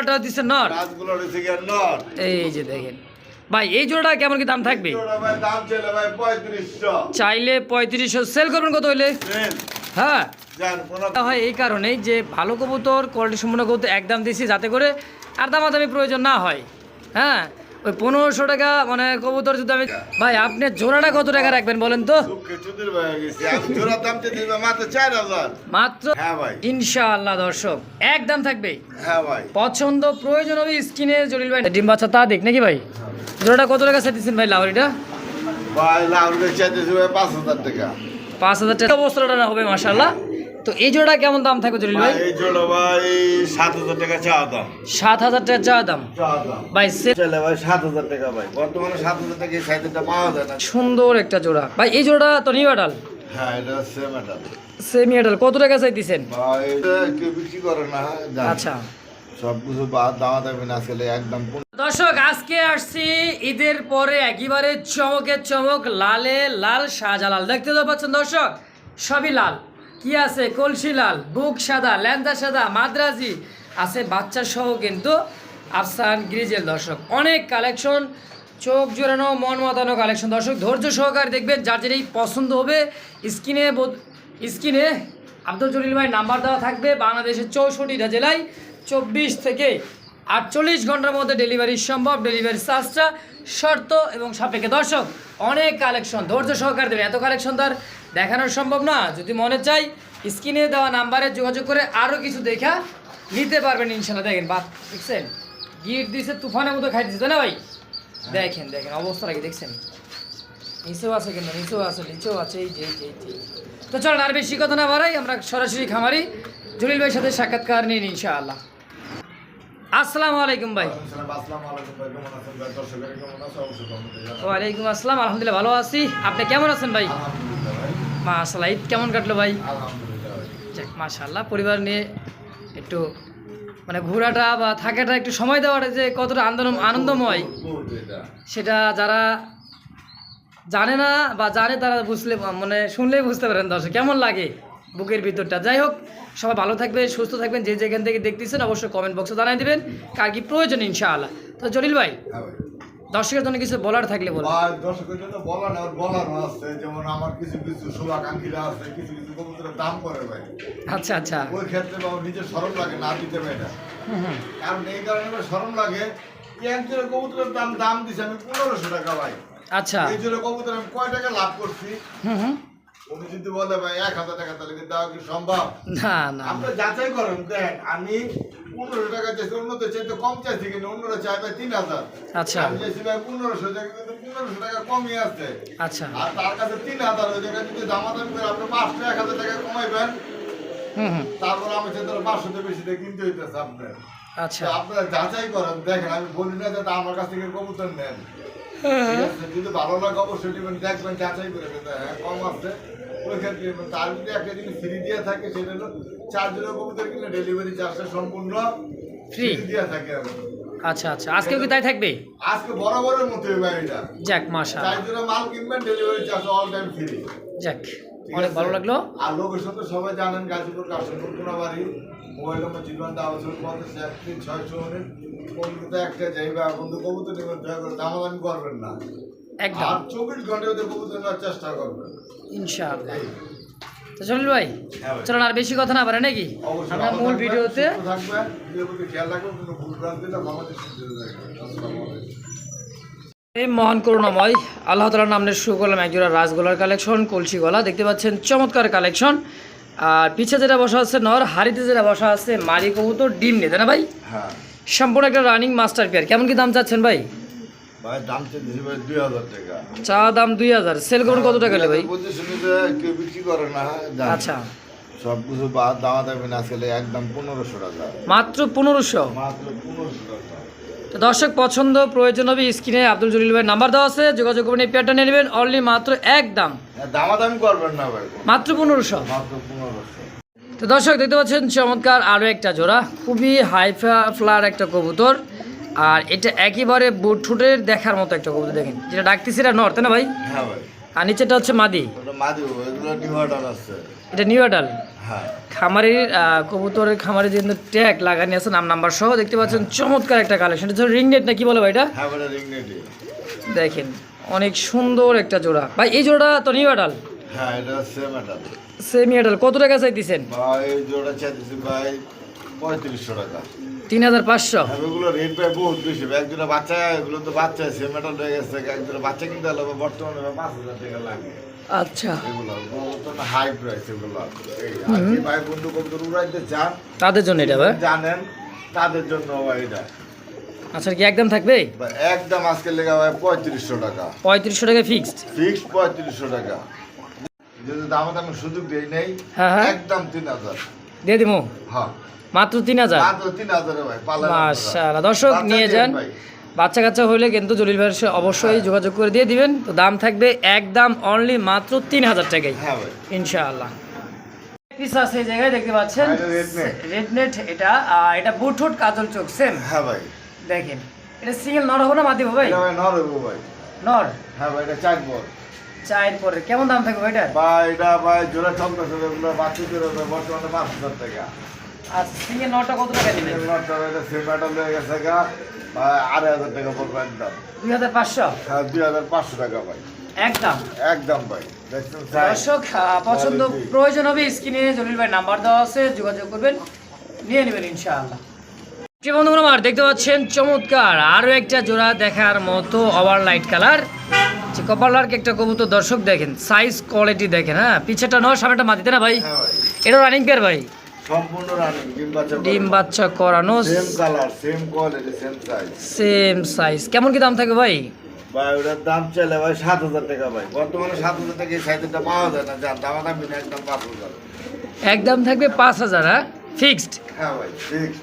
রাজগোলাটা দিচ্ছে নর। রাজগুলো দিছে কি নর। এই যে দেখেন। ভাই এই জোড়াটা কেমন কি দাম থাকবে? জোড়া ভাই দাম ছিল ভাই পঁয়ত্রিশশো। চাইলে পঁয়ত্রিশশো। সেল করবেন কত হইলে? হ্যাঁ। হয় এই কারণেই যে ভালো কবুতর কোয়ালিটি সম্পূর্ণ কবুতর একদম দিছি যাতে করে আর দামাদামি প্রয়োজন না হয়। হ্যাঁ? ওই পনেরোশো টাকা মানে কবুতর যদি আমি ভাই আপনি জোড়াটা কত টাকা রাখবেন বলেন তো? দাম মাত্র হ্যাঁ ইনশাআল্লাহ দর্শক একদম থাকবে। হ্যাঁ পছন্দ প্রয়োজন হবে স্কিনে জলিল ভাই। ডিম বাচ্চা তা দেখ নাকি ভাই? জোড়াটা কত টাকা চাইতেছেন ভাই লাউরিটা? ভাই লাউরে চাইতেছে পাঁচ হাজার টাকা। পাঁচ হাজার টাকা। অবস্থাটা হবে মাসাল্লাহ তো এই জোড়া কেমন দাম থাকবে জলিল ভাই? এই জোড়া ভাই সাত হাজার টাকা চাওয়া দাম। সাত হাজার টাকা চা দাম? চাওয়া দাম। ভাই চলে ভাই সাত হাজার টাকা ভাই। বর্তমানে সাত হাজার টাকা এই সাইজটা পাওয়া যায় না। সুন্দর একটা জোড়া। ভাই এই জোড়া তো নিউ আডাল হ্যাঁ এটা সেম সেমি আডাল কত টাকা চাইতেছেন? ভাই এটা কেউ বিক্রি করে না আচ্ছা। সব কিছু বাদ দাওয়া দেবে না আসলে একদম দর্শক আজকে আসছি ঈদের পরে একেবারে চমকের চমক লালে লাল শাহজালাল। দেখতে তো পাচ্ছেন দর্শক সবই লাল। কি আছে? কলসি লাল বুক সাদা ল্যান্দা সাদা, মাদ্রাজি আছে বাচ্চা সহ কিন্তু আফসান গ্রিজেল দর্শক। অনেক কালেকশন, চোখ জোরানো মন মতানো কালেকশন। দর্শক, ধৈর্য সহকারে দেখবেন, যার যেটাই পছন্দ হবে, স্ক্রিনে স্ক্রিনে আব্দুল জলিল ভাই নাম্বার দেওয়া থাকবে, বাংলাদেশের চৌষট্টিটা জেলায় চব্বিশ থেকে আটচল্লিশ ঘণ্টার মধ্যে ডেলিভারি সম্ভব। ডেলিভারি চার্জটা শর্ত এবং সাপেক্ষে। দর্শক, অনেক কালেকশন, ধৈর্য সহকারে দেবে এত কালেকশন তো আর দেখানো সম্ভব না। যদি মনে চাই স্ক্রিনে দেওয়া নাম্বারে যোগাযোগ করে আরও কিছু দেখা নিতে পারবেন ইনশাল্লাহ দেখেন বা দেখছেন? গিট দিছে তুফানের মতো খাই দিচ্ছে তাই না ভাই? দেখেন দেখেন অবস্থাটা কি দেখছেন? নিচেও আছে কিন্তু নিচেও আছে নিচেও আছে এই যে এই যে, তো চলেন আর বেশি কথা না বাড়াই আমরা সরাসরি খামারি জলিল ভাইয়ের সাথে সাক্ষাৎকার নিন ইনশাআল্লাহ। আসসালামু আলাইকুম ভাই। ওয়ালাইকুম আসসালাম আলহামদুলিল্লাহ ভালো আছি। আপনি কেমন আছেন ভাই মাশাল্লাহ ঈদ কেমন কাটলো ভাই? যাক মাশাল্লাহ পরিবার নিয়ে একটু মানে ঘোরাটা বা থাকাটা একটু সময় দেওয়াটা যে কতটা আন্দোলন আনন্দময় সেটা যারা জানে না বা জানে তারা বুঝলে মানে শুনলেই বুঝতে পারেন দর্শক কেমন লাগে বুকের ভিতরটা? যাই হোক সবাই ভালো থাকবে সুস্থ থাকবেন যে যেখান থেকে দেখতেছেন অবশ্যই কমেন্ট বক্সে জানাই দেবেন কার কি প্রয়োজন ইনশাআল্লাহ। তো জলিল হ্যাঁ ভাই। দর্শকের জন্য কিছু বলার থাকলে বলুন। ভাই দর্শকের জন্য বলার আর বলার আছে যেমন আমার কিছু কিছু শুভাকাঙ্ক্ষীরা আছে কিছু কিছু কবুতরের দাম করে ভাই। আচ্ছা আচ্ছা। ওই ক্ষেত্রে আমার নিজের সরম লাগে না দিতে ভাই হুম কারণ এই কারণে আমার সরম লাগে এক জোড়া কবুতরের দাম দাম দিছে আমি পনেরোশো টাকা ভাই। আচ্ছা। এই জোড়া কবুতর আমি কয় টাকা লাভ করছি? হুম হুম। উনি যদি বলে ভাই এক হাজার টাকা তাহলে দেওয়া কি সম্ভব? না না আপনি যাচাই করেন দেখ আমি পনেরো টাকা চাইছি অন্যদের চাইতে কম চাইছি কিন্তু অন্যরা চাইবে তিন হাজার। আচ্ছা। আমি চাইছি ভাই পনেরোশো টাকা কিন্তু পনেরোশো টাকা কমই আছে। আচ্ছা। আর তার কাছে তিন হাজার ওই জায়গায় যদি দামাদামি করে আপনি পাঁচশো এক হাজার টাকা কমাইবেন তারপর আমি চাইতে পাঁচশোতে বেশি দিয়ে কিনতে হইতেছে আপনার। আচ্ছা। আপনারা যাচাই করেন দেখেন আমি বলি না যে আমার কাছ থেকে কবুতর নেন। ঠিক যদি ভালো লাগে অবশ্যই দেখবেন যাচাই করে হ্যাঁ কম আছে। ক্ষেত্রে তার যদি একটা জিনিস ফ্রি দিয়ে থাকে সেটা হলো চার জনের কবুতর কিনলে ডেলিভারি চার্জটা সম্পূর্ণ ফ্রি? দিয়ে থাকে। আচ্ছা আচ্ছা। আজকেও কি তাই থাকবে? আজকে বরাবরের মতো এটা যাক মাশা চার জনের মাল কিনবেন delivery charge all time free যাক অনেক ভালো লাগল। আর লোকেশন তো সবাই জানেন Gazipur Kashanpur Konabari. Mobile number zero one দাওয়াজুর পঞ্চাশ এক তিন ছয়শো কলকাতা একটা যাইবা বন্ধু কবুতর নেবেন দয়া করে দামাদামি করবেন না। একদম। আর চব্বিশ ঘণ্টার মধ্যে কবুতর চেষ্টা করবেন ইনশাআল্লাহ। তো চলুন ভাই হ্যাঁ চলুন আর বেশি কথা না পারে নাকি? আমরা মূল ভিডিওতে খেয়াল রাখবেন কোনো ভুল ভ্রান্তি না এই মহান করুণাময় আল্লাহ তালার নামের শুরু করলাম একজোড়া রাজগোলার কালেকশন কলসি গলা। দেখতে পাচ্ছেন চমৎকার কালেকশন। আর পিছে যেটা বসা আছে নর হাড়িতে যেটা বসা আছে মারি কবুতর ডিম নিতে না ভাই? হ্যাঁ। সম্পূর্ণ একটা রানিং মাস্টার পেয়ার কেমন কি দাম চাচ্ছেন ভাই? ভাই দাম চেয়েছি ভাই দুই হাজার টাকা। চা দাম দুই হাজার। সেল করুন কত টাকা ভাই? বলতে শুনি যে কেউ বিক্রি করে না আচ্ছা। সব কিছু বাদ দাওয়া দেবে না আসলে একদম পনেরোশো টাকা। মাত্র পনেরোশো? মাত্র পনেরোশো টাকা। দর্শক পছন্দ প্রয়োজন হবে স্ক্রিনে আব্দুল জলিল ভাই নাম্বার দেওয়া আছে যোগাযোগ করবেন এই পেয়ারটা নিয়ে নেবেন অনলি মাত্র এক দাম। হ্যাঁ, দামাদামি করবেন না ভাই মাত্র পনেরোশো? মাত্র পনেরোশো। তো দর্শক দেখতে পাচ্ছেন চমৎকার আরও একটা জোড়া খুবই হাই ফ্লার একটা কবুতর। আর এটা একেবারে বুটফুটের দেখার মতো একটা কবুতর দেখেন। যেটা ডাকতেছি এটা নর্থ না ভাই? হ্যাঁ ভাই। আর নিচেটা হচ্ছে মাদি। এটা নিউ হ্যাঁ। খামারের কবুতরের খামারের যে ট্যাগ লাগানি আছে নাম নাম্বার সহ দেখতে পাচ্ছেন চমৎকার একটা কালেকশন এটা রিং নেট না কি বলে ভাই এটা? হ্যাঁ বলে রিং নেটি দেখেন অনেক সুন্দর একটা জোড়া। ভাই এই জোড়াটা তো নিউ হ্যাঁ এটা সেম আডাল কত টাকা চাইতেছেন? ভাই এই জোড়া চাইতেছি ভাই পঁয়ত্রিশশো টাকা। তিন হাজার পাঁচশো। এগুলো রেট পাই বহুত বেশি একজোড়া বাচ্চা এগুলো তো বাচ্চা সেম মেটাল হয়ে গেছে। একজোড়া বাচ্চা কিনতে হলে বর্তমানে পাঁচ হাজার টাকা লাগে। আচ্ছা। হাই প্রাইস এগুলো। ভাই বন্ধু কবুতর উড়াইতে চান তাদের জন্য এটা ভাই? জানেন তাদের জন্য এটা। আচ্ছা কি একদম থাকবে? একদম আজকে লেগে ভাই পঁয়ত্রিশশো টাকা। পঁয়ত্রিশশো টাকা ফিক্সড ফিক্সড পঁয়ত্রিশশো টাকা। যদি দাম দামের সুযোগ দেই নেই হ্যাঁ, হ্যাঁ। একদম তিন হাজার। দিয়ে দিব হ্যাঁ। মাত্র তিন হাজার? মাশাআল্লাহ। দর্শক নিয়ে যান। বাচ্চা কাচ্চা হলে কিন্তু জলিল ভাইয়ের সাথে অবশ্যই যোগাযোগ করে দিয়ে দিবেন। তো দাম থাকবে একদম অনলি মাত্র তিন হাজার টাকাই। হ্যাঁ ইনশাআল্লাহ। পিস আছে এই জায়গায় দেখতে পাচ্ছেন? এটা red net। রেড নেট এটা। এটা বুটহুট কাজল চোখ সেম হ্যাঁ ভাই। দেখেন। এটা সিঙ্গেল নর হবে না মাদি হবে ভাই? ভাই নর হইবো ভাই। নর? হ্যাঁ ভাই এটা চার বল চায়ের পরে। কেমন দাম থাকবে এটা বা এটা ভাই জোড়া চলতেছে বাচ্চা জোড়া বর্তমানে পাঁচ হাজার টাকা। আর সিঙ্গেল কত টাকা এটা হয়ে গেছে গা আড়াই হাজার টাকা পড়বে একদম। দুই হাজার পাঁচশো? হ্যাঁ দুই হাজার পাঁচশো টাকা ভাই। একদম? একদম ভাই দর্শক পছন্দ প্রয়োজন হবে স্ক্রিনে জলিল ভাই নাম্বার দেওয়া আছে যোগাযোগ করবেন নিয়ে নেবেন ইনশাআল্লাহ। আমার দেখতে পাচ্ছেন চমৎকার আরও একটা জোড়া দেখার মতো ওভার লাইট কালার। যে একটা কবুতর দর্শক দেখেন সাইজ কোয়ালিটি দেখেন হ্যাঁ পিছেটা নয় সামনেটা মাটিতে না ভাই? হ্যাঁ ভাই। এটা রানিং পেয়ার ভাই। সম্পূর্ণ রানিং ডিম বাচ্চা ডিম বাচ্চা করানো same colour same quality same size same size কেমন কি দাম থাকবে ভাই? ভাই ওটার দাম চলে ভাই সাত হাজার টাকা ভাই। বর্তমানে সাত হাজার টাকা এই সাইজটা পাওয়া যায় না যার দাম দাম একদম পাঁচ হাজার। একদম থাকবে পাঁচ হাজার হ্যাঁ? ফিক্সড হ্যাঁ ভাই ফিক্সড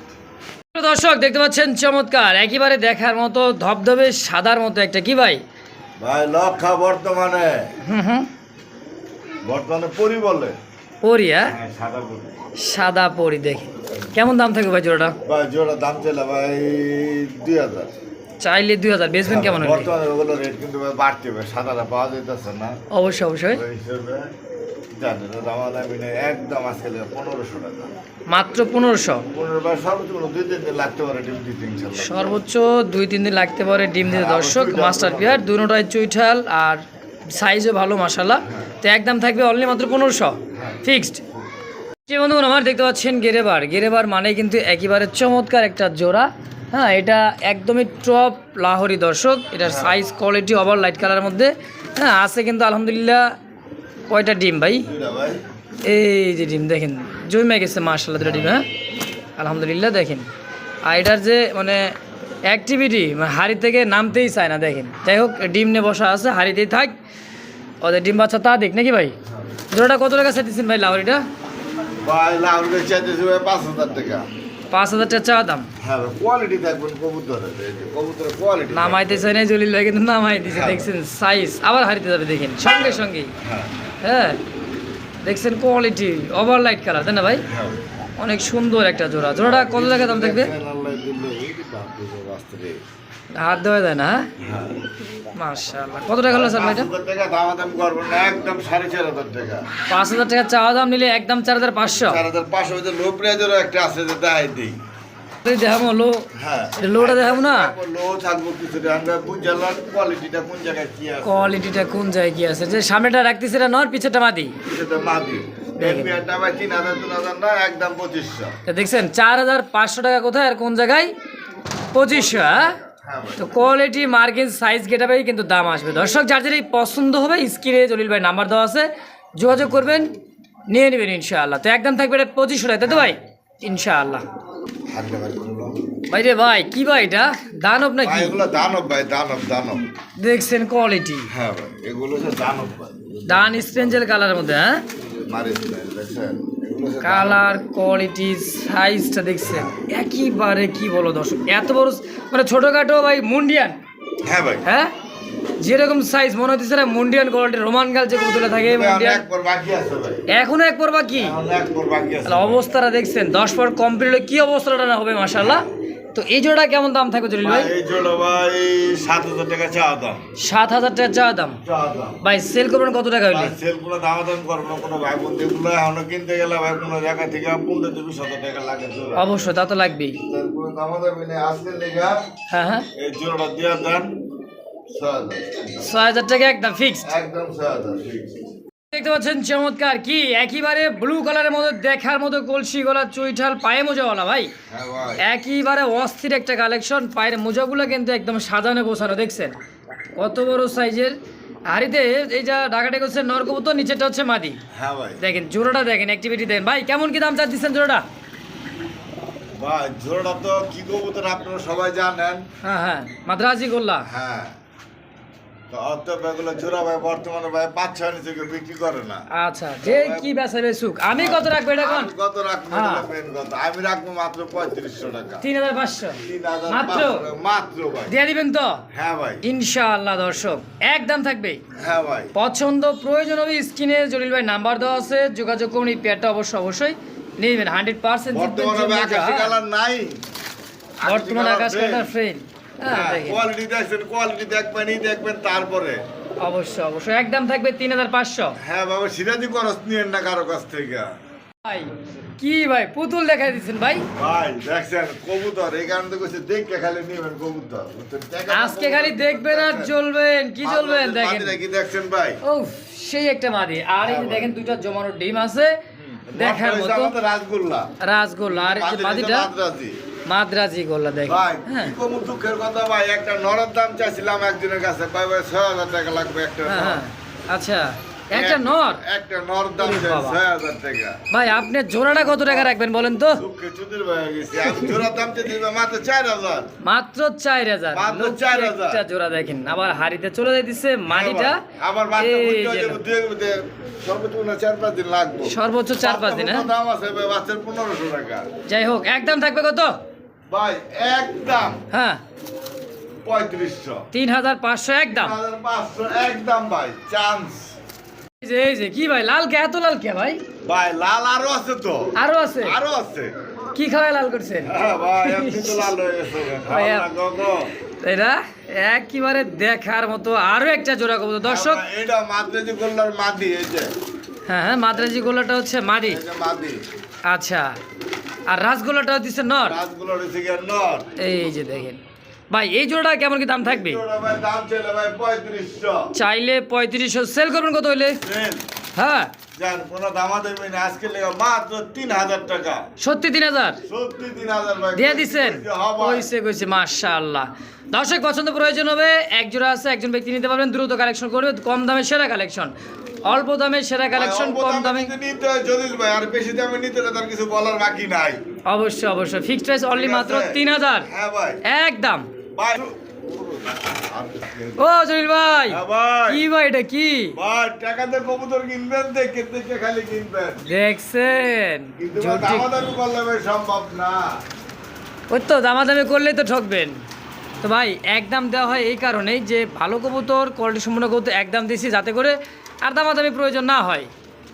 দর্শক দেখতে পাচ্ছেন চমৎকার। একেবারে দেখার মতো ধবধবে সাদার মতো একটা কি ভাই? ভাই লক্ষা বর্তমানে। হুম হুম। বর্তমানে পরি বলে। পরি হ্যাঁ হ্যাঁ সাদা পরি। সাদা পরি দেখে। কেমন দাম থাকবে ভাই জোড়াটা? ভাই জোড়া দাম চলে ভাই দুই হাজার। চাইলে দুই হাজার বেচবেন কেমন বর্তমানে ওগুলো রেট কিন্তু বাড়তে হবে সাদাটা পাওয়া যাইতেছে না। অবশ্যই অবশ্যই। একদম আজকে পনেরোশো টাকা। মাত্র পনেরোশো? সর্বোচ্চ দুই তিন দিন লাগতে পারে ডিম দিতে দিতে দর্শক মাস্টার পিয়ার দুটোটাই চুইঠাল আর সাইজও ভালো মাসাল্লাহ তো একদম থাকবে অনলি মাত্র পনেরোশো? ফিক্সড। যে বন্ধুগণ, আমার দেখতে পাচ্ছেন গেরেবার। গেরেবার মানে কিন্তু একেবারে চমৎকার একটা জোড়া। হ্যাঁ এটা একদমই টপ লাহোরি দর্শক। এটার সাইজ কোয়ালিটি ওভার লাইট কালারের মধ্যে। হ্যাঁ আছে কিন্তু আলহামদুলিল্লাহ কয়টা ডিম ভাই? এই যে ডিম, দেখেন, জমে গেছে মার্শাল্লাহ দুটো ডিম হ্যাঁ? আলহামদুলিল্লাহ, দেখেন। আর এটার যে মানে অ্যাক্টিভিটি হাড়ি থেকে নামতেই চায় না, দেখেন। যাই হোক, ডিম নিয়ে বসা আছে, হাড়িতেই থাক। ওদের ডিম বাচ্চা তা দেখ নাকি ভাই? জোড়াটা কত টাকা চাইতেছেন ভাই লাউরিটা? ভাই লাউরে চাইতেছি ভাই পাঁচ হাজার টাকা। পাঁচ হাজার টাকা চাওয়া দাম? হ্যাঁ কোয়ালিটি দেখবেন কবুতরের কবুতরের কোয়ালিটি নামাইতে চাই না জলিল ভাই কিন্তু নামাই দিছে দেখছেন সাইজ আবার হারিতে যাবে দেখেন সঙ্গে সঙ্গেই হ্যাঁ। হ্যাঁ দেখছেন কোয়ালিটি ওভার লাইট কালার তাই না ভাই? হ্যাঁ অনেক সুন্দর একটা জোড়া। জোড়াটা কত টাকা দাম থাকবে হাত দেওয়া যায় না হ্যাঁ? মাশাআল্লাহ। কত টাকা হলো স্যার ভাই পাঁচ হাজার টাকা না একদম সাড়ে চার হাজার টাকা। পাঁচ হাজার টাকা চাওয়া দাম নিলে একদম চার হাজার পাঁচশো। চার হাজার পাঁচশো লো প্রাইজেরও একটা আছে যে দেখাই দিই। দেখাবো লো হ্যাঁ। এটা লোটা দেখাবো না? লো থাকব কিছুটা আমরা বুঝলাম কোয়ালিটিটা কোন জায়গায় কি আছে? কোয়ালিটিটা কোন জায়গায় কি আছে? যে সামনেটা রাখতেছে এটা নর পিছেটা মাদি। না দেখছেন চার হাজার পাঁচশো টাকা কোথায় আর কোন জায়গায়? পঁচিশশো হ্যাঁ? তো কোয়ালিটি মার্কেট সাইজ গেটাবেই কিন্তু দাম আসবে। দর্শক যার যেটাই পছন্দ হবে স্ক্রিনে জলিল ভাই নাম্বার দেওয়া আছে। যোগাযোগ করবেন নিয়ে নেবেন ইনশাআল্লাহ। তো একদম থাকবে এটা পঁচিশশো টাকা তাই তো ভাই? ইনশাআল্লাহ। ভাই রে ভাই কি ভাই এটা? দানব নাকি? এগুলো দানব ভাই দানব দানব। দেখছেন কোয়ালিটি হ্যাঁ ভাই এগুলো দানব ভাই। ডান স্পেঞ্জেল কালারের মধ্যে হ্যাঁ? মারিস দেখছেন? কালার কোয়ালিটি সাইজটা দেখছেন। একইবারে কি বলো দর্শক এত বড় মানে ছোটোখাটো ভাই মুন্ডিয়ান? হ্যাঁ ভাই। হ্যাঁ? যেরকম সাইজ মনে হচ্ছে না মুন্ডিয়ান কোয়ালিটি রোমান গাল যে কবুতরে থাকে মুন্ডিয়ান এক পর বাকি আছে ভাই। এখনও এক পর বাকি? অবস্থাটা দেখছেন দশ পর কমপ্লিট হলে কি অবস্থাটা না হবে মাসাল্লাহ তো এই জোড়া কেমন দাম থাকবে জলিল ভাই? এই জোড়া ভাই সাত হাজার টাকা চাওয়া দাম। সাত হাজার টাকা চা দাম? চাওয়া দাম। ভাই সেল করবেন কত টাকা হইলে? সেল কোনো দাম দাম করব কোনো ভাই বন্ধু এগুলো এখনও কিনতে গেলে ভাই কোনো জায়গা থেকে পনেরো থেকে বিশ হাজার টাকা লাগে জোড়া। অবশ্যই তা তো লাগবেই। তার কোনো দাম দামি নেই আজকের লেগা হ্যাঁ হ্যাঁ। এই জোড়াটা দিয়ে দেন ছয় হাজার। টাকা একদম ফিক্সড একদম ছয় হাজার ঠিক দেখতে পাচ্ছেন চমৎকার। কি? একইবারে ব্লু কালারের মতো দেখার মতো কলসি গলা চুইঠাল পায়ে মোজাওয়ালা ভাই। হ্যাঁ ভাই। একেবারে অস্থির একটা কালেকশন পায়ের মোজাগুলো কিন্তু একদম সাজানো গোছানো দেখছেন? কত বড় সাইজের। হাড়িতে এই যা ডাকাটা করছে নরকবুতর নিচেটা হচ্ছে মাদি। হ্যাঁ দেখেন জোড়াটা দেখেন অ্যাক্টিভিটি দেখেন। ভাই কেমন কি দাম চাচ্ছেন জোড়াটা? ভাই জোড়াটা তো কি কবুতর আপনারা সবাই জানেন। হ্যাঁ হ্যাঁ। মাদ্রাজি গোল্লা। হ্যাঁ। আচ্ছা যে কি বেচা বেচুক আমি কত রাখব এটা কোন কত রাখব হ্যাঁ। এটা main কথা। আমি রাখব মাত্র পঁয়ত্রিশশো টাকা। তিন হাজার পাঁচশো? মাত্র? মাত্র দিয়ে দিবেন তো? হ্যাঁ ভাই। ইনশাআল্লাহ দর্শক একদম থাকবে। হ্যাঁ ভাই। পছন্দ প্রয়োজন হবে স্ক্রিনে জলিল ভাই নাম্বার দেওয়া আছে যোগাযোগ করুন এই পেয়ারটা অবশ্য অবশ্যই নিয়ে নেবেন। হান্ড্রেড পার্সেন্ট বর্তমানে ভাই নাই। বর্তমানে আকাশ কালার ফ্রেন্ড কোয়ালিটি দেখছেন কোয়ালিটি দেখবেন ই দেখবেন তারপরে। অবশ্যই অবশ্যই। একদম থাকবে তিন হাজার পাঁচশো। হ্যাঁ বাবা সিরাজি খরচ নিয়েন না কারও কাছ থেকে। ভাই কি ভাই পুতুল দেখাই দিচ্ছেন ভাই। ভাই দেখছেন কবুতর এই কারণে তো কইছে খালি নিবেন কবুতর। আজকে খালি দেখবেন আর চলবেন কি চলবেন দেখেন কি দেখছেন ভাই? ও সেই একটা মাদি। আর এই দেখেন দুইটা জমানো ডিম আছে। দেখার মতো। আমাদের রাসগোল্লা রাসগোল্লা আর মাদিটা মাদ্রাজি। দেখেন ভাই হ্যাঁ। কি কমু দুঃখের কথা ভাই একটা নরদ দাম চাইছিলাম একজনের কাছে ভাই ভাই ছয় হাজার টাকা লাগবে একটা হ্যাঁ। হ্যাঁ। আচ্ছা একটা নর? একটা নর দাম ওরে চাই বাবা। ছয় হাজার টাকা। ভাই আপনি জোড়াটা কত টাকা রাখবেন বলেন তো? দুঃখে চুদির গেছে। আমি জোড়া দাম মাত্র চার হাজার। মাত্র চার হাজার। মাত্র 4,000 একটা জোড়া দেখেন। আবার হাড়িতে চলে যাইতেছে মাটিটা আমার বাচ্চা এই বুঝতে যে যাবে, দুই মধ্যে সর্বোচ্চ চার পাঁচ দিন লাগবে। সর্বোচ্চ চার পাঁচ দিন, হ্যাঁ? দাম আছে টাকা। যাই হোক একদম থাকবে কত? ভাই একদম হ্যাঁ। পঁয়ত্রিশশো। তিন হাজার পাঁচশো একদম পাঁচশো একদম ভাই চান্স এই যে কি ভাই লাল কে এত লাল কে ভাই? ভাই লাল আরও আছে তো। আরও আছে? আরও আছে। কি খাওয়ায় লাল করছেন? হ্যাঁ ভাই এমনি তো লাল হয়ে গেছে। এটা একেবারে দেখার মতো আরও একটা জোড়া কবুতর। দর্শক এটা মাদ্রাজি গোল্লার মাদি এই যে। হ্যাঁ হ্যাঁ মাদ্রাজি গোলাটা হচ্ছে মাদি। মাদি। আচ্ছা। আর রাসগোলাটা দিচ্ছে নর রয়েছে গিয়ে নর এই যে দেখেন। ভাই এই জোড়াটা কেমন কি দাম থাকবে? চাইলে পঁয়ত্রিশশো। সেল করবেন কত হইলে? হ্যাঁ। সত্যি তিন হাজার? দিয়ে দিচ্ছেন হ্যাঁ কইছে কইছে দর্শক পছন্দ প্রয়োজন হবে। এক জোড়া আছে একজন ব্যক্তি নিতে পারবেন। দ্রুত কালেকশন করবে কম দামে সেরা কালেকশন অল্প দামে সেরা কালেকশন কম দামে নিতে হয় যদি ভাই। আর বেশি দামে নিতে তার কিছু বলার বাকি নাই। অবশ্যই অবশ্যই। ফিক্সড প্রাইস অনলি মাত্র আছে? তিন হাজার। হ্যাঁ ভাই। একদম ভাই ও জলিল ভাই। হ্যাঁ ভাই। কি ভাই এটা কি? ভাই টাকা দিয়ে কবুতর কিনবেন দেখে দেখে খালি কিনবেন। দেখছেন। কিন্তু দামাদামি করলে ভাই সম্ভব না। ওই তো দামাদামি করলেই তো ঠকবেন। তো ভাই একদম দেওয়া হয় এই কারণেই যে ভালো কবুতর কোয়ালিটি সম্পূর্ণ কবুতর একদম দিছি যাতে করে আর দামাদামি প্রয়োজন না হয়।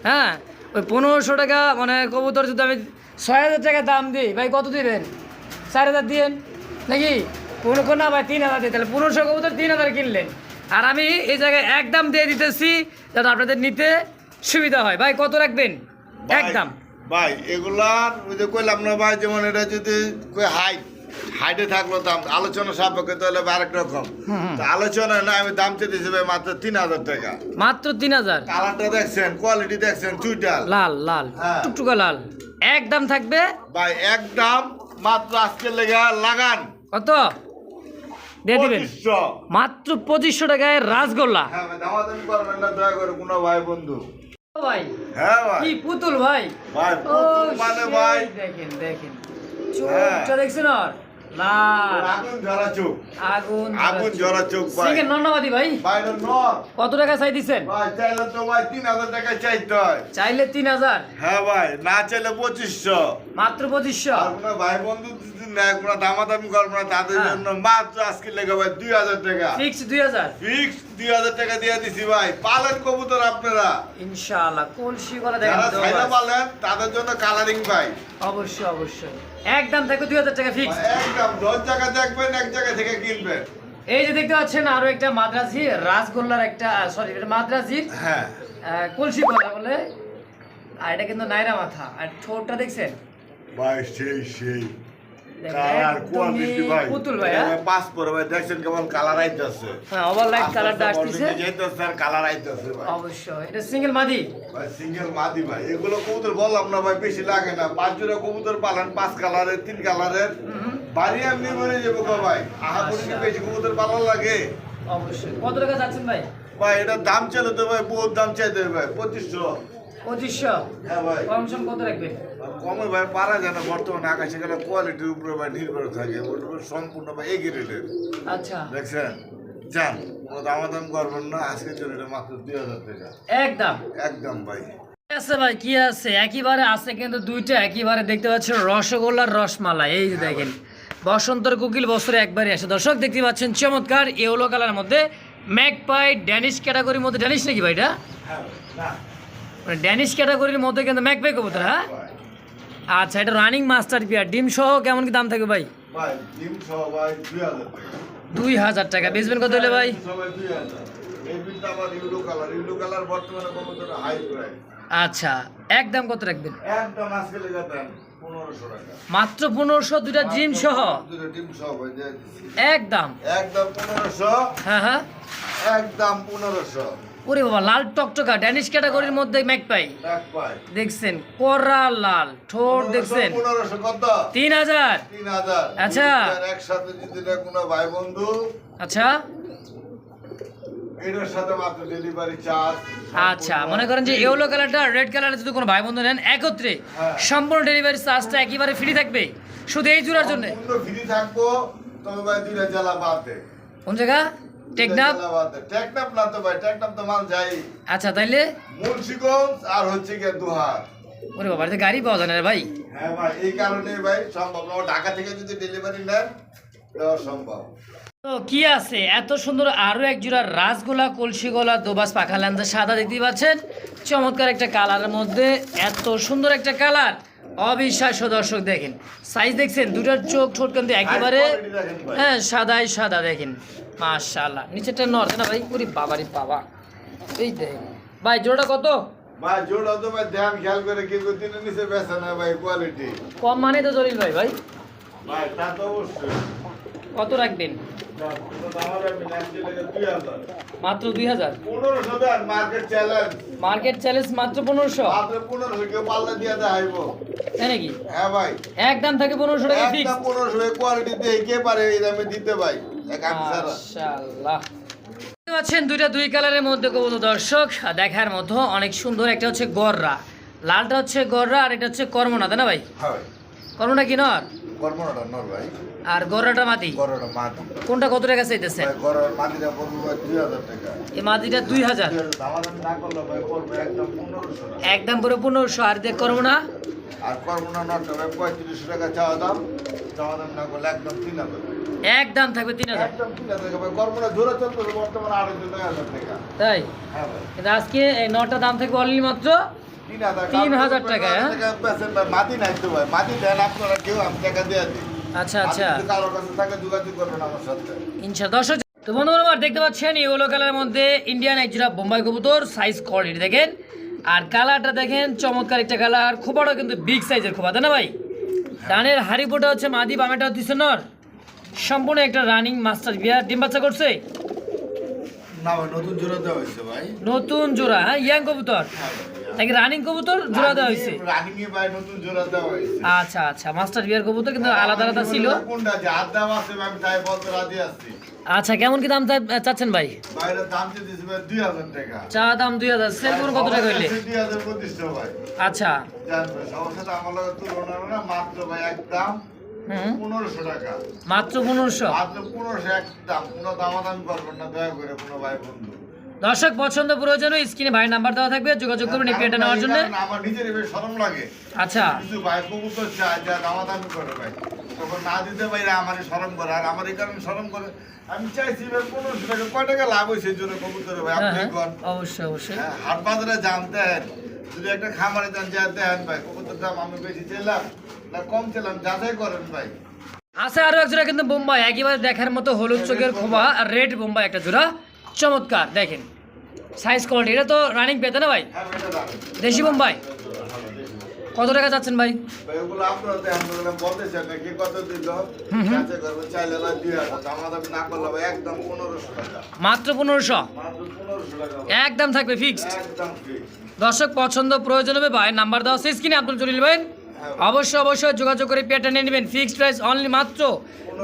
হ্যাঁ? ওই পনেরোশো টাকা মানে কবুতর যদি আমি ছয় হাজার টাকা দাম দিই ভাই কত দিবেন? চার হাজার দিয়েন? নাকি? পনেরো না ভাই তিন হাজার দিই। তাহলে পনেরোশো কবুতর তিন হাজার কিনলেন। আর আমি এই জায়গায় একদম দিয়ে দিতেছি যাতে আপনাদের নিতে সুবিধা হয়। ভাই কত রাখবেন? একদম ভাই এগুলার ওই যে কইলাম না ভাই যেমন এটা যদি হাইট হাইটে থাকল দাম আলোচনা সাপেক্ষে তাহলে ভাই আরেক রকম। আলোচনা না আমি দাম চেয়েছি ভাই মাত্র তিন হাজার টাকা। মাত্র তিন হাজার? কালারটা দেখছেন কোয়ালিটি দেখছেন চুইটাল। লাল লাল হ্যাঁ। টুকটুকা লাল। একদম থাকবে? ভাই একদম মাত্র আজকে লেগে লাগান। কত? দিয়ে দিবেন। পঁচিশশো। মাত্র পঁচিশশো টাকায় রাসগোল্লা। হ্যাঁ ভাই করবেন না দয়া করে কোনো ভাই বন্ধু। ভাই হ্যাঁ ভাই। কি পুতুল ভাই। ভাই মানে ভাই। দেখেন দেখেন। চোখটা দেখছেন আর কত টাকা চাই দিচ্ছেন চাইলে তিন হাজার হয়। হাজার? হ্যাঁ ভাই না চাইলে পঁচিশশো। মাত্র পঁচিশশো? ভাই বন্ধু কোনো দামাদামি করব না তাদের হ্যাঁ। জন্য মাত্র আজকে লেগে ভাই দুই হাজার টাকা। ফিক্স দুই হাজার? ফিক্স দুই হাজার টাকা দিয়ে দিছি ভাই। পালেন কবুতর আপনারা। ইনশাআল্লাহ কলসি করা দেখেন তাদের জন্য কালারিং ভাই। অবশ্যই অবশ্যই। একদম থাকবে দুই হাজার টাকা ফিক্স একদম দশ জায়গা দেখবেন এক জায়গা থেকে কিনবেন। এই যে দেখতে পাচ্ছেন আরও একটা মাদ্রাজি রাসগোল্লার একটা সরি মাদ্রাজির হ্যাঁ। কলসি কলা বলে। আর এটা কিন্তু নাইরা মাথা। আর ঠোঁটটা দেখছেন? ভাই সেই সেই। কালার একদমই কোয়ালিটি ভাই। পুতুল ভাই হ্যাঁ? পাস করে ভাই দেখছেন কেমন কালার আইতেছে। হ্যাঁ ওভার লাইট কালারটা আসতেছে। যাইতেছে আর কালার আইতেছে ভাই। অবশ্যই এটা সিঙ্গেল মাদি? ভাই সিঙ্গেল মাদি ভাই। এগুলো কবুতর বললাম না ভাই বেশি লাগে না। পাঁচ জোড়া কবুতর পালান পাঁচ কালারের তিন কালারের বাড়ি এমনি মরে যাব ভাই। আহা করে বেশি কবুতর পালন লাগে? অবশ্যই। কত টাকা যাচ্ছেন ভাই? ভাই এটার দাম চাইলে তো ভাই বহুত দাম চাইতে ভাই পঁচিশশো। পঁচিশশো। হ্যাঁ ভাই। কমিশন কত রাখবেন কমে ভাই পারা যায় না বর্তমানে আকাশে গেলে কোয়ালিটির উপরে ভাই নির্ভর থাকে সম্পূর্ণ আচ্ছা। দেখছেন? যান কোনো দামাদাম করবেন না আজকের জন্য এটা মাত্র দুই হাজার টাকা। একদম। একদম ভাই। আছে ভাই কি আছে? কিন্তু দুইটা দেখতে পাচ্ছেন রসগোল্লার রসমালাই। এই যে দেখেন বসন্তর কুকিল বছরে একবারই আসে। দর্শক দেখতে পাচ্ছেন চমৎকার ইয়েলো কালারের মধ্যে ম্যাকপাই ড্যানিশ ক্যাটাগরির মধ্যে ড্যানিশ নাকি ভাই এটা? হ্যাঁ ড্যানিশ ক্যাটাগরির মধ্যে কিন্তু ম্যাকপাই কবুতর হ্যাঁ? আচ্ছা এটা রানিং মাস্টার পিয়ার। ডিম সহ কেমন কি দাম থাকবে ভাই? দুই হাজার টাকা। বেচবেন কত হলে ভাই? আচ্ছা একদম কত রাখবেন? মাত্র পনেরোশো দুইটা ডিম সহ? দুটো ডিম সহ ভাই দিয়ে দিচ্ছি। একদম একদম পনেরোশো। হ্যাঁ হ্যাঁ। একদম পনেরোশো। ওরে বাবা লাল টকটকা ড্যানিশ ক্যাটাগরির মধ্যে পাই। দেখছেন করা লাল ঠোঁট দেখছেন। তিন হাজার। আচ্ছা। একসাথে যদি কোনো ভাই বন্ধু আচ্ছা। এটার সাথে মাত্র ডেলিভারি চার্জ আচ্ছা মনে করেন যে ইয়েলো কালারটা রেড যদি কোনো ভাই বন্ধু নেন একত্রে হ্যাঁ। সম্পূর্ণ ডেলিভারি চার্জটা একেবারে ফ্রি থাকবে। শুধু এই জোড়ার জন্য। ফ্রি থাকব তবে ভাই দুইটা জেলা বাদ কোন জায়গা? টেকনাফ টেকনাফ না তো ভাই টেকনাফ তো মাল যাই। আচ্ছা তাইলে? মুন্সিগঞ্জ আর হচ্ছে গিয়ে দুহার। ওরে বাবা এতে গাড়ি পাওয়া যায় না ভাই। হ্যাঁ ভাই এই কারণে ভাই সম্ভব না। ঢাকা থেকে যদি ডেলিভারি নেন দেওয়া সম্ভব। তো কি আছে? এত সুন্দর আরও এক জোড়া রাসগোলা কলসি গোলা দোবাস পাখা ল্যান্দা সাদা দেখতেই পাচ্ছেন। চমৎকার একটা কালারের মধ্যে এত সুন্দর একটা কালার। অবিশ্বাস্য দর্শক দেখেন। সাইজ দেখছেন দুটার চোখ ঠোঁট কিন্তু একেবারে। হ্যাঁ সাদাই সাদা দেখেন। মাশাল নিচেরটা নড়ছে না ভাই? পুরি বাবারি বাবা। এই দেখেন। ভাই জোড়া কত? ভাই জোড়া তো ভাই ধ্যান খেয়াল করে নিচে না ভাই কোয়ালিটি কম মানে তো জলিল ভাই ভাই। ভাই তা তো অবশ্যই। কত রাখবেন। মাত্র দুই হাজার। মার্কেট চ্যালেঞ্জ মাত্র পনেরোশো। তাই নাকি হ্যাঁ ভাই, একদম থাকে পনেরোশো টাকা ফিক্স পনেরোশো, এই দিয়ে কে পারে এই দামে দিতে ভাই? এক আমি ছাড়া। মাশাআল্লাহ দেখতে দুইটা দুই কালারের মধ্যে কবুতর দর্শক দেখার মতো অনেক সুন্দর একটা হচ্ছে গররা লালটা হচ্ছে গররা আর এটা হচ্ছে কর্মনা তাই না ভাই হ্যাঁ ভাই, কর্মনা কি নর কর্মটা নর ভাই, আর গররাটা মাটি গরুটা মাটি। কোনটা কত টাকা চাইতেছেন ভাই, গরুর মাটিটা পড়বে ভাই দুই হাজার টাকা। এই মাটিটা দুই হাজার। দুই হাজার, দামাদামি না করলে ভাই পড়বে একদম পনেরোশো টাকা। একদম পুরো পনেরোশো আর দেখ করব না? আর কর্মনা নটটা ভাই পঁয়ত্রিশশো টাকা চাওয়া দাম। চাওয়া দাম না করলে একদম তিন হাজার একদম থাকবে তিন হাজার। একদম তিন হাজার টাকা ভাই কর্মনা জোরে চলতেছে বর্তমানে আড়াইশো নয় হাজার টাকা। তাই? হ্যাঁ ভাই। আজকে এই নটা দাম থাকবে অনলি মাত্র তিন হাজার টাকা, হ্যাঁ? মাটি নাই তো ভাই। মাটি দেন আপনারা কেউ আমি টাকা দিয়ে দিই আচ্ছা আচ্ছা। কারোর কাছে থাকে যোগাযোগ করবেন আমার সাথে। ইনশা দর্শক তো বন্ধুরা আমার দেখতে পাচ্ছেন ইয়েলো কালারের মধ্যে ইন্ডিয়ান একজোড়া বোম্বাই কবুতর সাইজ কোয়ালিটি দেখেন। আর কালারটা দেখেন চমৎকার একটা কালার। খোপাটা কিন্তু বিগ সাইজের খোপা তাই না ভাই? ডানের হাড়িপোটা হচ্ছে মাদি বামেটা হচ্ছে নর সম্পূর্ণ একটা রানিং মাস্টার বিয়ার ডিম বাচ্চা করছে? নতুন জোড়া দেওয়া হয়েছে ভাই। নতুন জোড়া হ্যাঁ ইয়াং কবুতর। নাকি রানিং কবুতর জোড়া দেওয়া হয়েছে? রানিং এ ভাই নতুন জোড়া দেওয়া হয়েছে। আচ্ছা আচ্ছা মাস্টার বিয়ার কবুতর কিন্তু আলাদা আলাদা ছিল। কোনটা? দেওয়া আছে আমি তাই বলতে রাজি আছি। আচ্ছা কেমন কি দাম চাচ্ছেন ভাই? দাম চা দাম দুই হাজার সেল করুন কত টাকা হইলে? আচ্ছা। মাত্র পনেরোশো মাত্র পনেরোশো? কোনো দামাদামি করবেন না দয়া করে কোনো ভাই বন্ধু। দর্শক পছন্দ প্রয়োজন স্ক্রিনে ভাই নাম্বার দেওয়া থাকবে যোগাযোগ করবেন এই পেটা নেওয়ার জন্য। আমার নিজের শরম লাগে। আচ্ছা। কিছু ভাই কবুতর চায় যা দামাদামি করে ভাই। তখন না দিতে পারি আমার শরম করে। আর আমার এই কারণে শরম করে। আমি চাইছি ভাই পনেরোশো টাকা কয় টাকা লাভ হয়েছে এই জন্য কবুতরে ভাই? হ্যাঁ আপনি হ্যাঁ কোন? অবশ্যই অবশ্যই। হ্যাঁ, হাট বাজারে জানতেন যদি একটা খামারে দেন যা দেন ভাই। কবুতর দাম আমি বেশি ছিলাম না কম ছিলাম যাচাই করেন ভাই। আছে আরও এক জোড়া কিন্তু বোম্বাই একেবারে দেখার মতো হলুদ চোখের খোবা আর রেড বোম্বাই একটা জোড়া। চমৎকার দেখেন। সাইজ কোয়ালিটি এটা তো রানিং পেতে না ভাই? হ্যাঁ দেশি বোম্বাই? কত টাকা চাচ্ছেন ভাই? মাত্র পনেরোশো? একদম থাকবে ফিক্সড দর্শক পছন্দ প্রয়োজন হবে ভাই নাম্বার দেওয়া শেষ কিনে আব্দুল জলিল ভাই। অবশ্যই অবশ্যই যোগাযোগ করে পেটা নিয়ে নেবেন। ফিক্সড প্রাইস অনলি মাত্র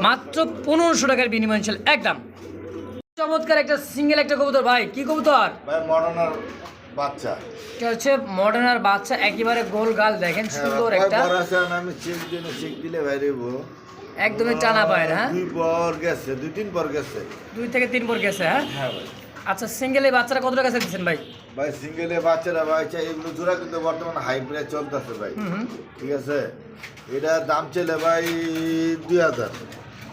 মাত্র পনেরোশো টাকার বিনিময় ছিল একদম। চমৎকার একটা সিঙ্গেল একটা কবুতর ভাই। কি কবুতর? ভাই মডার্নার বাচ্চা। এটা হচ্ছে মডার্নার বাচ্চা একেবারে গোল গাল দেখেন সুন্দর একটা। হ্যাঁ, আমি চেক দিলে চেক দিলে ভাই রেবো একদমই টানা হ্যাঁ? দুই পর গেছে দুই তিন পর গেছে। দুই থেকে তিন পর গেছে হ্যাঁ? হ্যাঁ ভাই। আচ্ছা সিঙ্গেল বাচ্চারা কত টাকা দিচ্ছেন ভাই? ভাই সিঙ্গেলে বাচ্চারা ভাই চাই এগুলো জোড়া কিন্তু বর্তমানে চলতেছে ভাই। ঠিক আছে? এটার দাম চলে ভাই দুই হাজার।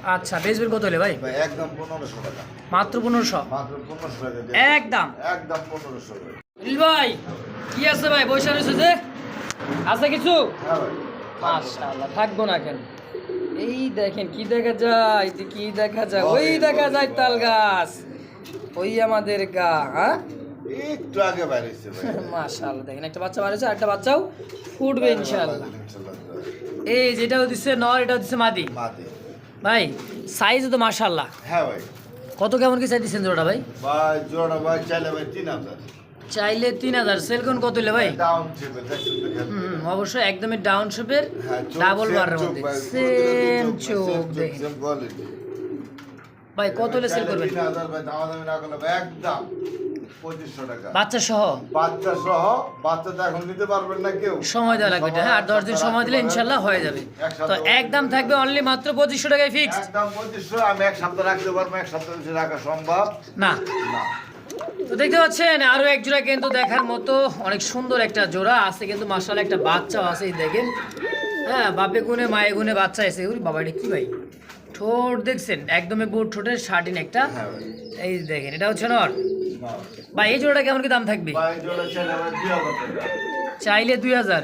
আচ্ছা বেসবের কত হলে ভাই? একদম পনেরোশো টাকা। মাত্র পনেরোশো? মাত্র পনেরোশো টাকা একদম। একদম পনেরোশো টাকা। ভাই কি আছে ভাই? বৈশা রয়েছে যে? আছে কিছু? হ্যাঁ মাশাআল্লাহ থাকব না কেন? এই দেখেন কি দেখা যায় কি দেখা যায়? ওই দেখা যায় তাল গাছ। ওই আমাদের গা হ্যাঁ? একটু আগে ভাই। মাশাআল্লাহ দেখেন একটা বাচ্চা আর একটা বাচ্চাও ফুটবে ইনশাআল্লাহ। ইনশাল্লাহ। এই যেটাও দিচ্ছে নর এটাও দিচ্ছে মাদি। মাদি। ভাই সাইজ তো মাশাআল্লাহ। হ্যাঁ ভাই। কত কেমন কি দিচ্ছেন জোড়াটা ভাই? ভাই জোড়া ভাই চাইলে ভাই তিন হাজার। চাইলে তিন হাজার। সেলকন কত হলে ভাই। হুম অবশ্যই একদমই ডাউন শেপের ডাবল বারের মধ্যে। সেম চোখ quality। ভাই কত হলে সেল করবেন? তিন হাজার ভাই, দামাদামি না করলে একদম। পঁচিশশো টাকা। বাচ্চা সহ বাচ্চা সহ বাচ্চা এখন নিতে পারবেন না কেউ। সময় দেওয়া লাগবে এটা, হ্যাঁ দশ দিন সময় দিলে ইনশাল্লাহ হয়ে যাবে। তো একদম থাকবে অনলি মাত্র পঁচিশশো টাকায় ফিক্সড একদম পঁচিশশো আমি এক সপ্তাহ রাখতে পারব এক সপ্তাহ রাখা সম্ভব। না। না। তো দেখতে পাচ্ছেন আরও এক জোড়া কিন্তু দেখার মতো অনেক সুন্দর একটা জোড়া। আছে কিন্তু মাসাল একটা বাচ্চাও আছে দেখেন। হ্যাঁ বাপে গুনে মায়ে গুনে বাচ্চা এসে ওই বাবা এটা কি ভাই? ঠোঁট দেখছেন? একদমই বুট ঠোঁটের শার্টিন একটা। হ্যাঁ এই দেখেন এটা হচ্ছে নর। ভাই এই জোড়াটা কেমন কি দাম থাকবে? ভাই জোড়া চাইলে দুই হাজার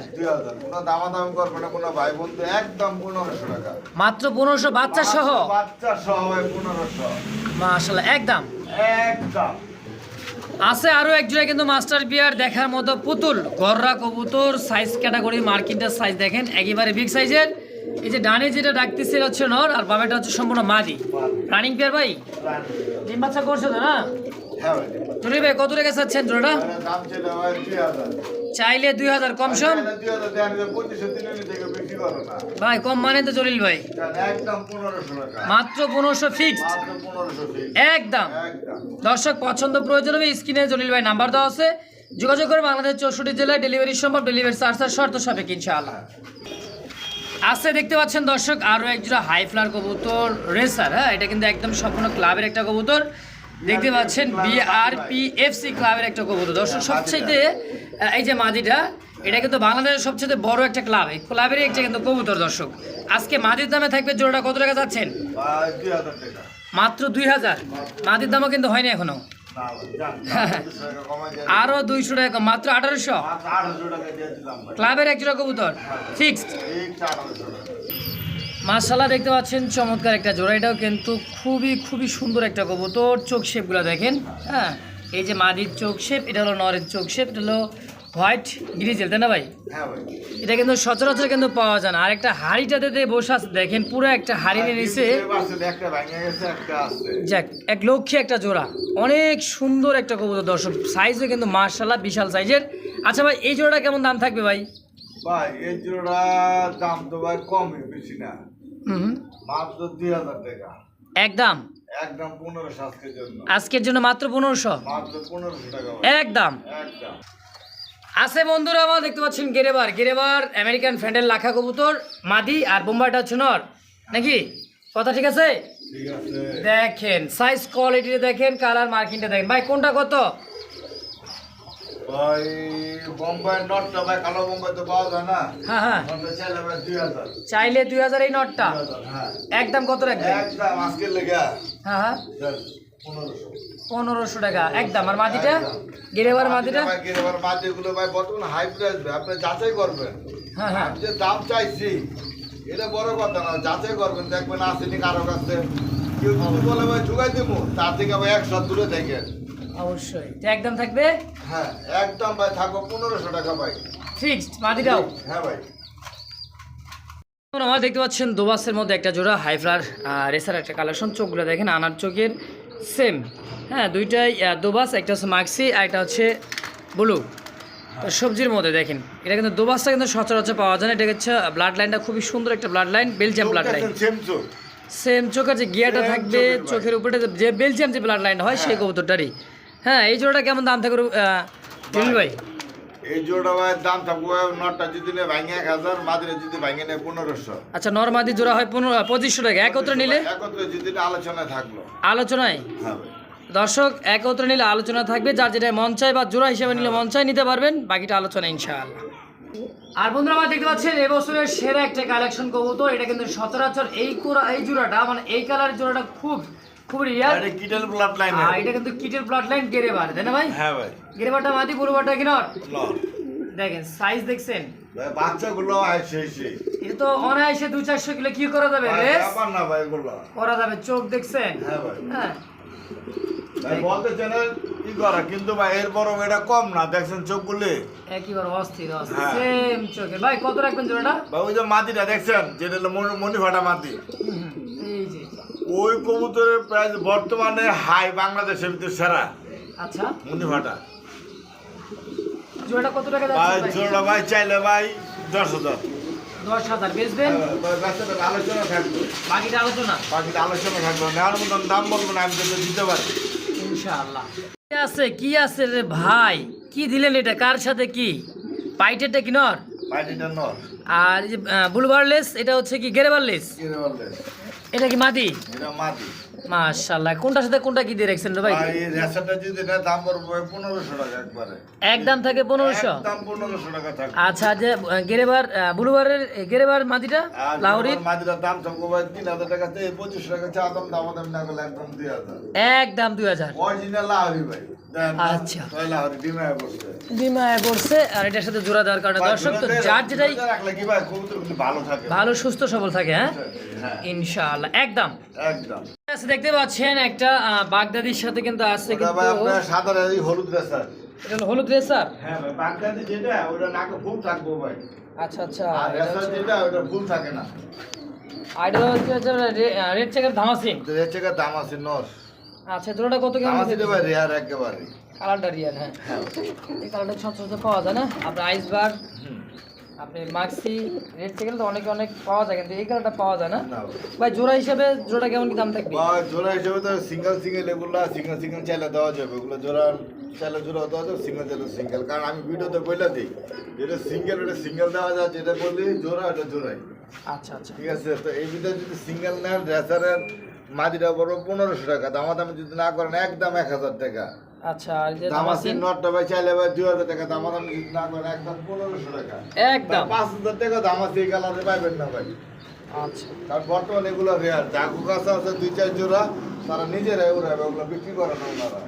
মাত্র পনেরোশো বাচ্চা সহ? মাসাল্লাহ একদম। একদম। আছে আরও এক জোড়া কিন্তু মাস্টার বিয়ার দেখার মতো পুতুল। গররা কবুতর সাইজ ক্যাটাগরি মার্কিনটার সাইজ দেখেন একেবারে বিগ সাইজের এই যে ডানে যেটা ডাকতেছে এটা হচ্ছে নর আর বাবাটা হচ্ছে সম্পূর্ণ মাদি। রানিং পেয়ার ভাই? ডিম বাচ্চা করছ তো না? হ্যাঁ ভাই, কত টাকা চাচ্ছেন জোড়াটা? চাইলে দুই হাজার কম সম। ভাই, কম মানে তো জলিল ভাই। মাত্র পনেরোশো ফিক্সড একদম। দর্শক, পছন্দ প্রয়োজন হবে স্ক্রিনে জলিল ভাই নাম্বার দেওয়া আছে। যোগাযোগ করে বাংলাদেশ চৌষট্টি জেলায় ডেলিভারি সম্ভব, ডেলিভারি চার্জার শর্ত সাপেক্ষ ইনশাআল্লাহ। আছে, দেখতে পাচ্ছেন দর্শক আরও একজোড়া হাই ফ্লার কবুতর রেসার হ্যাঁ? এটা কিন্তু একদম সম্পূর্ণ ক্লাবের একটা কবুতর। দেখতে পাচ্ছেন বিআরপিএফসি ক্লাবের একটা কবুতর। দর্শক সবচেয়ে এই যে মাদিটা এটা কিন্তু বাংলাদেশের সবচেয়ে বড় একটা ক্লাব এই ক্লাবেরই একটা কিন্তু কবুতর দর্শক। আজকে মাদির দামে থাকবে জোড়াটা কত টাকা যাচ্ছেন মাত্র দুই হাজার। মাদির দামও কিন্তু হয়নি এখনও। আরও দুইশো টাকা মাত্র আঠারোশো। ক্লাবের এক জোড়া কবুতর। ফিক্সড মার্শাল্লাহ দেখতে পাচ্ছেন চমৎকার একটা জোড়া। এটাও কিন্তু খুবই খুবই সুন্দর একটা কবুতর। চোখ শেপগুলো দেখেন হ্যাঁ? এই যে মাদির চোখ শেপ এটা হলো নরের চোখ শেপ এটা হলো হোয়াইট গ্রিজেল তাই না ভাই? হ্যাঁ এটা কিন্তু সচরাচর কিন্তু পাওয়া যায় না। আর একটা হাড়িটাতে বসে আছে দেখেন পুরো একটা হাড়ি নিয়ে নিছে। যাক এক লক্ষ্যে একটা জোড়া। অনেক সুন্দর একটা কবুতর দর্শক। সাইজও কিন্তু মার্শাল্লাহ বিশাল সাইজের। আচ্ছা ভাই এই জোড়াটা কেমন দাম থাকবে ভাই? ভাই, এই জোড়ার দাম তো ভাই কমই, বেশি না। মাত্র দুই হাজার টাকা। একদম। একদম পনেরোশো আজকের জন্য। আজকের জন্য মাত্র পনেরোশো? মাত্র পনেরোশো টাকা একদম। একদম। আছে বন্ধুরা আমার দেখতে পাচ্ছেন গেরেবার। গেরেবার আমেরিকান ফ্যান্ডেল লাখা কবুতর মাদি আর বোম্বাইটা হচ্ছে নর। নাকি? কথা ঠিক আছে? ঠিক আছে। দেখেন সাইজ কোয়ালিটি দেখেন কালার মার্কিংটা দেখেন। ভাই কোনটা কত? ভাই, বোম্বাইয়ের নটটা ভাই, কালো বোম্বাই তো পাওয়া যায় না। হ্যাঁ হ্যাঁ। চাইলে ভাই দুই হাজার। চাইলে দুই হাজার এই নটটা? হ্যাঁ। একদম কত রাখবেন একদম আজকের লেগা। হ্যাঁ হ্যাঁ। পনেরোশো। টাকা। একদম। আর মাদিটা গেরেবার ভাই গেরেবার মাটি এগুলো ভাই বর্তমানে হাই প্রাইস আপনি যাচাই করবেন। হ্যাঁ হ্যাঁ। যে দাম চাইছি এটা বড় কথা না। যাচাই করবেন দেখবেন আসেনি কারও কাছে। কেউ বলে ভাই ঢুকাই দেবো তার থেকে ভাই একশো দূরে দেখেন। অবশ্যই। তো একদম থাকবে? হ্যাঁ একদম ভাই থাকব পনেরোশো টাকা ভাই। ফিক্সড মাদিটাও হ্যাঁ ভাই। আমার দেখতে পাচ্ছেন দোবাসের মধ্যে একটা জোড়া হাইফ্লার রেসার একটা কালেকশন চোখগুলো দেখেন আনার চোখের সেম হ্যাঁ দুইটাই দোবাস একটা হচ্ছে মাক্সি আর একটা হচ্ছে ব্লু। সবজির মধ্যে দেখেন এটা কিন্তু দোবাসটা কিন্তু সচরাচর পাওয়া যায় না এটা হচ্ছে ব্লাড লাইনটা খুবই সুন্দর একটা blood line Belgium blood line same চোখ। চোখের যে গিয়ারটা Same থাকবে চোখের উপরে যে বেলজিয়াম যে ব্লাড লাইনটা হয় সেই হ্যাঁ। কবুতরটারই। হ্যাঁ এই জোড়াটা কেমন দাম থাকে জমিল ভাই? এই জোড়া ভাই দাম থাকব নটা যদি নেয় ভাঙে এক হাজার মাদিরে যদি ভাঙে নেয় পনেরোশো। আচ্ছা নর্মাদি জোড়া হয় পনেরো পঁচিশশো টাকা। একত্রে নিলে? একত্রে যদি আলোচনায় থাকল। আলোচনায়? হ্যাঁ দর্শক একত্রে নিলে আলোচনা থাকবে যার যেটা মন চায় বা জোড়া হিসেবে নিলে মন চায় নিতে পারবেন। বাকিটা আলোচনা ইনশাআল্লাহ। আর বন্ধুরা আমার দেখতে পাচ্ছেন এবছরের সেরা একটা কালেকশন কবুতর। এটা কিন্তু সচরাচর এই কোরা এই জোড়াটা মানে এই কালারের জোড়াটা খুব খুব রিয়ার এটা কিটেল ব্লাড লাইন আর এটা কিন্তু কিটের ব্লাড লাইন গেরেবার তাই না ভাই? হ্যাঁ ভাই। পুরোবারটা কি নট দেখেন সাইজ দেখছেন? বাচ্চাগুলো আসছে এটা তো অনায়াসে দু চারশো কিলো কি করা যাবে ভাই, না ভাই এগুলো। করা যাবে চোখ দেখছেন? হ্যাঁ ভাই। হ্যাঁ। বলতে কি করা? কিন্তু ভাই এর বরং এটা কম না দেখছেন চোখগুলি? একেবারে অস্থির অস্থির। হ্যাঁ। সেম ভাই কত রাখবেন জোড়াটা? ভাই ওই যে মাটিটা দেখছেন? যেটা হলো মনি- মনি ফাটা মাটি এই যে। ওই কবুতরের প্রাইস বর্তমানে হাই বাংলাদেশের ভিতরে সেরা। আচ্ছা। মনি ফাটা জোড়াটা কত টাকা ভাই ভাই? জোড়া ভাই চাইলে ভাই দশ হাজার। দশ হাজার বেচবেন? ভাই, আলোচনা থাকবে। বাকিটা আলোচনা? বাকিটা আলোচনা থাকবে। নেওয়ার মতন দাম বলব না আমি দিতে পারি। ইনশাআল্লাহ। কি আছে কি আছে রে ভাই? কি দিলেন এটা? কার সাথে কি? পাইটেরটা কি নর? নর। আর বুলবারলেস এটা হচ্ছে কি গেরেবারলেস? বললে এটা কি মাটি এটা মাটি মাশাআল্লাহ। কোনটার সাথে কোনটা কি দিয়ে রেখেছেন রে ভাই? এই রেসাটা যদি এটা দাম পড়ব ভাই পনেরোশো টাকা একবারে। একদম থাকে পনেরোশো? একদম পনেরোশো টাকা থাকবে। আচ্ছা যে গেরেবার বুলবারের গেরেবার মাটিটা? আর লাহোরির দাম তিন হাজার টাকা থেকে পঁচিশশো টাকা চা দাম দাম দাম না করলে একদম দুই হাজার। একদম দুই হাজার। অরিজিনাল লাহরি ভাই। আচ্ছা। তাই ডিমায় করছে আর এটার সাথে জোড়া দেওয়ার কারণে দর্শক তো যার যেটাই রাখলে কি ভাই কবুতর কিন্তু ভালো সুস্থ সবল থাকে হ্যাঁ? হ্যাঁ। ইনশাআল্লাহ একদম। একদম। আচ্ছা, দেখতে পাচ্ছেন একটা বাগদাদির সাথে কিন্তু আছে কিন্তু আপনার সাদা এই হলুদ রেসার। এটা হলো হলুদ রেসার? হ্যাঁ ভাই বাগদাদি যেটা ওটা নাকে ফুল থাকব ভাই। আচ্ছা আচ্ছা আর এটা রেসার যেটা ওটা ফুল থাকে না। হচ্ছে রেড চেকের ধামাসিং তো এর থেকে দাম আছে নর আচ্ছা জোড়াটা কত কেমন ভাই রেয়ার একেবারে। কালারটা রিয়াল হ্যাঁ। হ্যাঁ। এই কালারটা সচরাচর পাওয়া যায় না। আপনার আইসবার হুম। আপনি মাক্সি রেড চেকের তো অনেক অনেক পাওয়া যায় কিন্তু এই কালারটা পাওয়া যায় না। ভাই। জোড়া হিসাবে জোড়া কেমন কি দাম থাকবে? জোড়া হিসেবে তো সিঙ্গেল সিঙ্গেল এগুলো সিঙ্গেল সিঙ্গেল চাইলে দেওয়া যাবে। ওগুলো জোড়া চাইলে জোড়া দেওয়া যাবে সিঙ্গেল চাইলে সিঙ্গেল কারণ আমি ভিডিওতে বলে দিই যেটা সিঙ্গেল ওটা সিঙ্গেল দেওয়া যায় যেটা বলি জোড়া ওটা জোড়াই। আচ্ছা আচ্ছা। ঠিক আছে তো এই ভিতরে যদি সিঙ্গেল নেন রেসারের মাদিটা বড় পনেরোশো টাকা। দামাদামি যদি না করেন একদম এক হাজার টাকা। আচ্ছা আর যে দামাসি ধামাসিং নটটা ভাই চাইলে ভাই টাকা না করে একদম টাকা। এই কালারে না ভাই। আচ্ছা। বর্তমানে এগুলো রেয়ার জাগু কাছে আছে দুই চার জোড়া তারা নিজেরাই উড়াবে ওগুলো বিক্রি করে না ওনারা।